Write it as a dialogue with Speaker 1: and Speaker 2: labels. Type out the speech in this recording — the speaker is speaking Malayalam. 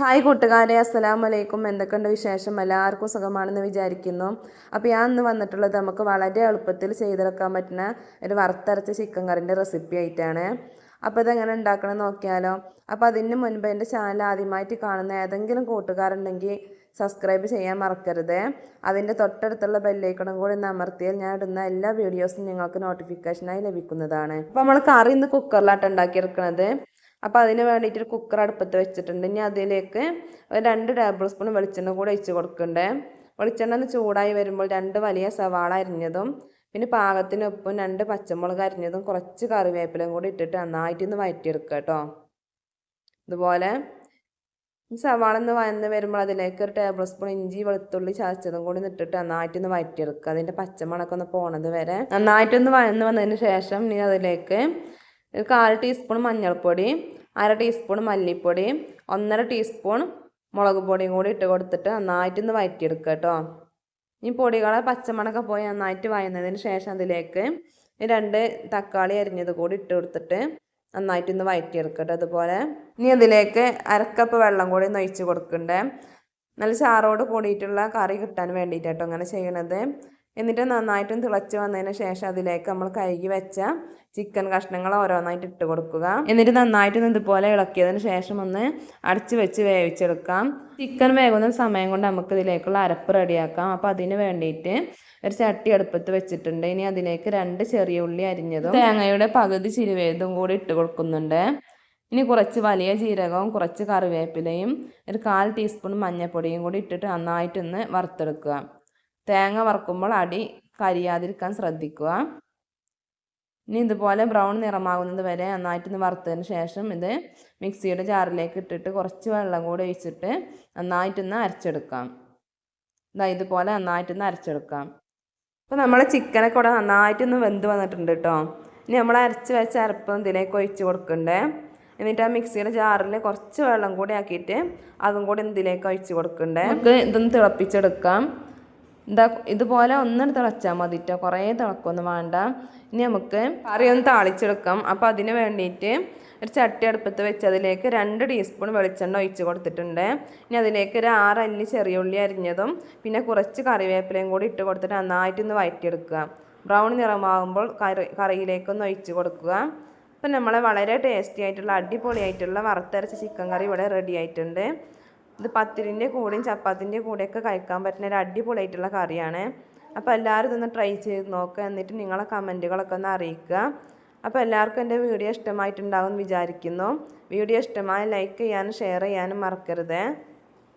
Speaker 1: ഹായ് കൂട്ടുകാരെ അസ്സലാമു വലൈക്കും എന്തൊക്കെയുണ്ട് വിശേഷം? എല്ലാവർക്കും സുഖമാണെന്ന് വിചാരിക്കുന്നു. അപ്പോൾ ഞാൻ ഇന്ന് വന്നിട്ടുള്ളത് നമുക്ക് വളരെ എളുപ്പത്തിൽ ചെയ്തെടുക്കാൻ പറ്റുന്ന ഒരു വറുത്തരച്ച ചിക്കൻ കറിന്റെ റെസിപ്പി ആയിട്ടാണ്. അപ്പോൾ ഇതെങ്ങനെ ഉണ്ടാക്കണം നോക്കിയാലോ. അപ്പോൾ അതിന് മുൻപ് എന്റെ ചാനൽ ആദ്യമായിട്ട് കാണുന്ന ഏതെങ്കിലും കൂട്ടുകാരുണ്ടെങ്കിൽ സബ്സ്ക്രൈബ് ചെയ്യാൻ മറക്കരുത്. അതിന്റെ തൊട്ടടുത്തുള്ള ബെല്ലൈക്കണം കൂടി ഒന്ന് അമർത്തിയാൽ ഞാൻ ഇടുന്ന എല്ലാ വീഡിയോസും നിങ്ങൾക്ക് നോട്ടിഫിക്കേഷനായി ലഭിക്കുന്നതാണ്. അപ്പോൾ നമ്മൾ കറി ഇന്ന് കുക്കറിലാട്ട് ഉണ്ടാക്കിയെടുക്കുന്നത് അപ്പോൾ അതിന് വേണ്ടിയിട്ട് കുക്കർ അടുപ്പത്ത് വെച്ചിട്ടുണ്ട്. ഇനി അതിലേക്ക് ഒരു രണ്ട് ടേബിൾ സ്പൂൺ വെളിച്ചെണ്ണ കൂടെ ഒഴിച്ച് കൊടുക്കണ്ടേ. വെളിച്ചെണ്ണ ഒന്ന് ചൂടായി വരുമ്പോൾ രണ്ട് വലിയ സവാള അരിഞ്ഞതും പിന്നെ പാകത്തിന് ഉപ്പും രണ്ട് പച്ചമുളക് അരിഞ്ഞതും കുറച്ച് കറിവേപ്പിലയും കൂടി ഇട്ടിട്ട് നന്നായിട്ടൊന്ന് വഴറ്റിയെടുക്കുക കേട്ടോ. ഇതുപോലെ സവാള ഒന്ന് വന്ന് വരുമ്പോൾ അതിലേക്ക് ഒരു ടേബിൾ സ്പൂൺ ഇഞ്ചി വെളുത്തുള്ളി ചതച്ചതും കൂടി ഇട്ടിട്ട് നന്നായിട്ടൊന്ന് വഴറ്റിയെടുക്കുക അതിന്റെ പച്ചമുളക് ഒന്ന് പോണത് വരെ നന്നായിട്ടൊന്ന് വന്ന് വന്നതിന് ശേഷം ഇനി അതിലേക്ക് കാൽ ടീസ്പൂൺ മഞ്ഞൾപ്പൊടി അര ടീസ്പൂൺ മല്ലിപ്പൊടി ഒന്നര ടീസ്പൂൺ മുളക് പൊടിയും കൂടി ഇട്ട് കൊടുത്തിട്ട് നന്നായിട്ടൊന്ന് വഴറ്റിയെടുക്കുക കേട്ടോ. ഈ പൊടികളെ പച്ചമണക്ക പോയി നന്നായിട്ട് വഴന്നതിന് ശേഷം അതിലേക്ക് രണ്ട് തക്കാളി അരിഞ്ഞത് കൂടി ഇട്ട് കൊടുത്തിട്ട് നന്നായിട്ടൊന്ന് വഴറ്റിയെടുക്കട്ടെ അതുപോലെ ഇനി അതിലേക്ക് അരക്കപ്പ് വെള്ളം കൂടി ഒന്ന് ഒഴിച്ച് കൊടുക്കണ്ടേ നല്ല ചാറോട് കൂടിയിട്ടുള്ള കറി കിട്ടാൻ വേണ്ടിയിട്ടോ അങ്ങനെ ചെയ്യണത്. എന്നിട്ട് നന്നായിട്ടും തിളച്ച് വന്നതിന് ശേഷം അതിലേക്ക് നമ്മൾ കഴുകി വെച്ച ചിക്കൻ കഷ്ണങ്ങൾ ഓരോന്നായിട്ട് ഇട്ട് കൊടുക്കുക. എന്നിട്ട് നന്നായിട്ട് ഇതുപോലെ ഇളക്കിയതിന് ശേഷം ഒന്ന് അടച്ചു വെച്ച് വേവിച്ചെടുക്കാം. ചിക്കൻ വേകുന്ന സമയം കൊണ്ട് നമുക്ക് ഇതിലേക്കുള്ള അരപ്പ് റെഡിയാക്കാം. അപ്പോൾ അതിന് വേണ്ടിയിട്ട് ഒരു ചട്ടി അടുപ്പത്ത് വെച്ചിട്ടുണ്ട്. ഇനി അതിലേക്ക് രണ്ട് ചെറിയ ഉള്ളി അരിഞ്ഞതും തേങ്ങയുടെ പകുതി ചിരുവേതും കൂടി ഇട്ട് കൊടുക്കുന്നുണ്ട്. ഇനി കുറച്ച് വലിയ ജീരകവും കുറച്ച് കറിവേപ്പിലയും ഒരു കാൽ ടീസ്പൂൺ മഞ്ഞൾപ്പൊടിയും കൂടി ഇട്ടിട്ട് നന്നായിട്ടൊന്ന് വറുത്തെടുക്കുക. തേങ്ങ വറുക്കുമ്പോൾ അടി കരിയാതിരിക്കാൻ ശ്രദ്ധിക്കുക. ഇനി ഇതുപോലെ ബ്രൗൺ നിറമാകുന്നത് വരെ നന്നായിട്ടൊന്ന് വറുത്തതിന് ശേഷം ഇത് മിക്സിയുടെ ജാറിലേക്ക് ഇട്ടിട്ട് കുറച്ച് വെള്ളം കൂടി ഒഴിച്ചിട്ട് നന്നായിട്ടൊന്ന് അരച്ചെടുക്കാം. ഇതാ ഇതുപോലെ നന്നായിട്ടൊന്ന് അരച്ചെടുക്കാം. അപ്പോൾ നമ്മൾ ചിക്കനൊക്കെ ഇവിടെ നന്നായിട്ടൊന്ന് വെന്ത് വന്നിട്ടുണ്ട് കേട്ടോ ഇനി നമ്മൾ അരച്ച് വെച്ച അരപ്പം ഇതിലേക്ക് ഒഴിച്ച് കൊടുക്കണ്ടേ. എന്നിട്ട് ആ മിക്സിയുടെ ജാറിൽ കുറച്ച് വെള്ളം കൂടി ആക്കിയിട്ട് അതും കൂടി ഇതിലേക്ക് ഒഴിച്ച് കൊടുക്കണ്ടേ. നമുക്ക് ഇതൊന്ന് തിളപ്പിച്ചെടുക്കാം. എന്താ ഇതുപോലെ ഒന്നും തിളച്ചാൽ മതി കേട്ടോ കുറേ തിളക്കൊന്നും വേണ്ട. ഇനി നമുക്ക് കറി ഒന്ന് താളിച്ചെടുക്കാം. അപ്പോൾ അതിന് വേണ്ടിയിട്ട് ഒരു ചട്ടി അടുപ്പത്ത് വെച്ച് അതിലേക്ക് രണ്ട് ടീസ്പൂൺ വെളിച്ചെണ്ണ ഒഴിച്ച് കൊടുത്തിട്ടുണ്ട്. ഇനി അതിലേക്ക് ഒരു ആറല്ലി അല്ലി ചെറിയ ഉള്ളി അരിഞ്ഞതും പിന്നെ കുറച്ച് കറിവേപ്പിലയും കൂടി ഇട്ട് കൊടുത്തിട്ട് നന്നായിട്ടൊന്ന് വഴറ്റിയെടുക്കുക ബ്രൗൺ നിറമാകുമ്പോൾ കറി കറിയിലേക്കൊന്ന് ഒഴിച്ച് കൊടുക്കുക. അപ്പം നമ്മളെ വളരെ ടേസ്റ്റി ആയിട്ടുള്ള അടിപൊളിയായിട്ടുള്ള വറുത്തരച്ച ചിക്കൻ കറി ഇവിടെ റെഡി ആയിട്ടുണ്ട്. ഇത് പത്തിരിന്റെ കൂടെയും ചപ്പാത്തിന്റെ കൂടെയൊക്കെ കഴിക്കാൻ പറ്റുന്ന ഒരു അടിപൊളിയായിട്ടുള്ള കറിയാണ്. അപ്പോൾ എല്ലാവരും ഇതൊന്ന് ട്രൈ ചെയ്ത് നോക്കുക എന്നിട്ട് നിങ്ങളെ കമന്റുകളൊക്കെ ഒന്ന് അറിയിക്കുക. അപ്പോൾ എല്ലാവർക്കും എന്റെ വീഡിയോ ഇഷ്ടമായിട്ടുണ്ടാവും വിചാരിക്കുന്നു. വീഡിയോ ഇഷ്ടമായി ലൈക്ക് ചെയ്യാനും ഷെയർ ചെയ്യാനും മറക്കരുത്.